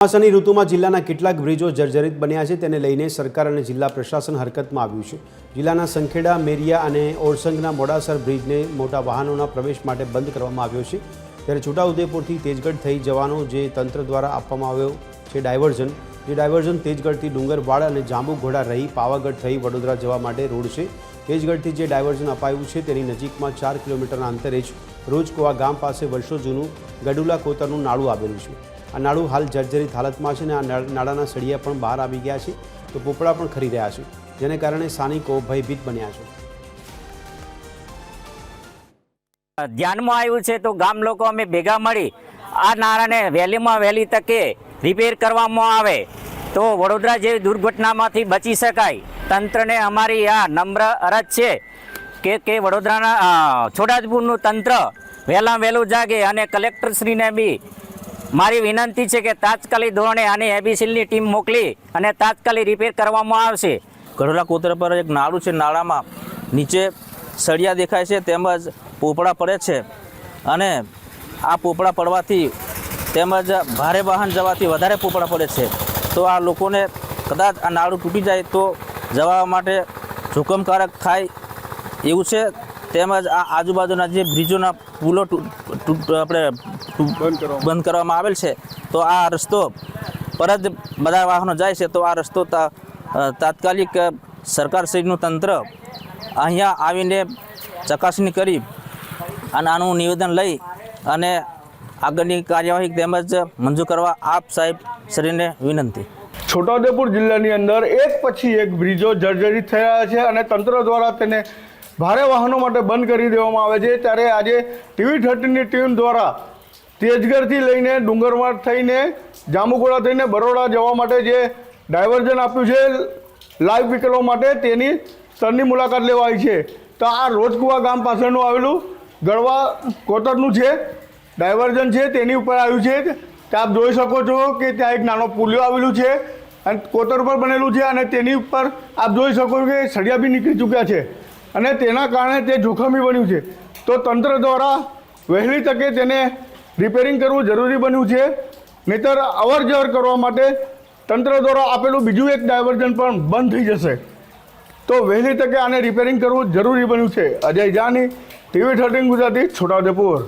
ચોમાસાની ઋતુમાં જિલ્લાના કેટલાક બ્રિજો જર્જરિત બન્યા છે, તેને લઈને સરકાર અને જિલ્લા પ્રશાસન હરકતમાં આવ્યું છે. જિલ્લાના સંખેડા, મેરિયા અને ઓરસંગના મોડાસર બ્રિજને મોટા વાહનોના પ્રવેશ માટે બંધ કરવામાં આવ્યો છે. ત્યારે છોટાઉદેપુરથી તેજગઢ થઈ જવાનો જે તંત્ર દ્વારા આપવામાં આવ્યો છે ડાયવર્ઝન, જે ડાયવર્ઝન તેજગઢથી ડુંગરવાડ અને જાંબુઘોડા રહી પાવાગઢ થઈ વડોદરા જવા માટે રોડ છે. તેજગઢથી જે ડાયવર્ઝન અપાયું છે તેની નજીકમાં ચાર કિલોમીટરના અંતરે જ રોજકોવા ગામ પાસે વર્ષો જૂનું ગડુલા કોતરનું નાળું આવેલું છે. આ નાળું હાલ જર્જરિત હાલતમાં છે અને આ નાળ- નાળાના સળિયા પણ બહાર આવી ગયા છે તો પોપડા પણ ખરી રહ્યા છે. જેને કારણે સ્થાનિકો ભયભીત બન્યા છે. ધ્યાનમાં આવ્યું છે તો ગામ લોકો અમે ભેગા મળી આ નાળાને વહેલીમાં વહેલી તકે રિપેર કરવામાં આવે તો વડોદરા જેવી દુર્ઘટનામાંથી બચી શકાય. તંત્રને અમારી આ નમ્ર અરજ છે કે કે વડોદરાના છોટાજપુરનું તંત્ર વહેલા વહેલું જાગે અને કલેક્ટરશ્રીને બી મારી વિનંતી છે કે તાત્કાલિક ધોરણે આની એબીસીલની ટીમ મોકલી અને તાત્કાલિક રિપેર કરવામાં આવશે. ગઢોલા કોતરા પર એક નાળું છે, નાળામાં નીચે સળિયા દેખાય છે, તેમજ પોપડા પડે છે. અને આ પોપડા પડવાથી તેમજ ભારે વાહન જવાથી વધારે પોપડા પડે છે. તો આ લોકોને કદાચ આ નાળું તૂટી જાય તો જવા માટે જોખમકારક થાય એવું છે. તેમજ આ આજુબાજુના જે બ્રિજોના પુલો આપણે બંધ કરવામાં આવેલ છે તો આ રસ્તો પર જ બધા વાહનો જાય છે તો આ રસ્તો તાત્કાલિક સરકારશ્રીનું તંત્ર અહીંયા આવીને ચકાસણી કરી અને આનું નિવેદન લઈ અને આગળની કાર્યવાહી તેમજ મંજૂર કરવા આપ સાહેબ શ્રીને વિનંતી. છોટાઉદેપુર જિલ્લાની અંદર એક પછી એક બ્રિજો જર્જરિત થયા છે અને તંત્ર દ્વારા તેને ભારે વાહનો માટે બંધ કરી દેવામાં આવે છે. ત્યારે આજે ટીવી થર્ટીની ટીમ દ્વારા તેજગઢથી લઈને ડુંગરવાડ થઈને જાંબુગોડા થઈને બરોડા જવા માટે જે ડાયવર્ઝન આપ્યું છે, લાઈવ વિકલો માટે તેની સ્થળની મુલાકાત લેવા આવી છે. તો આ રોજકુવા ગામ પાછળનું આવેલું ગળવા કોતરનું છે ડાયવર્ઝન છે તેની ઉપર આવ્યું છે. કે આપ જોઈ શકો છો કે ત્યાં એક નાનો પુલિયો આવેલું છે અને કોતર પર બનેલું છે અને તેની ઉપર આપ જોઈ શકો છો કે સળિયા બી નીકળી ચૂક્યા છે. અને તેના કારણે તે જોખમી બન્યું છે. તો તંત્ર દ્વારા વહેલી તકે તેને રિપેરિંગ કરવું જરૂરી બન્યું છે. નહીતર અવર જવર કરવા માટે તંત્ર દ્વારા આપેલું બીજું એક ડાયવર્ઝન પણ બંધ થઈ જશે. તો વહેલી તકે આને રિપેરિંગ કરવું જરૂરી બન્યું છે. Ajay Jani, TV thirteen Gujarati Chhota Udepur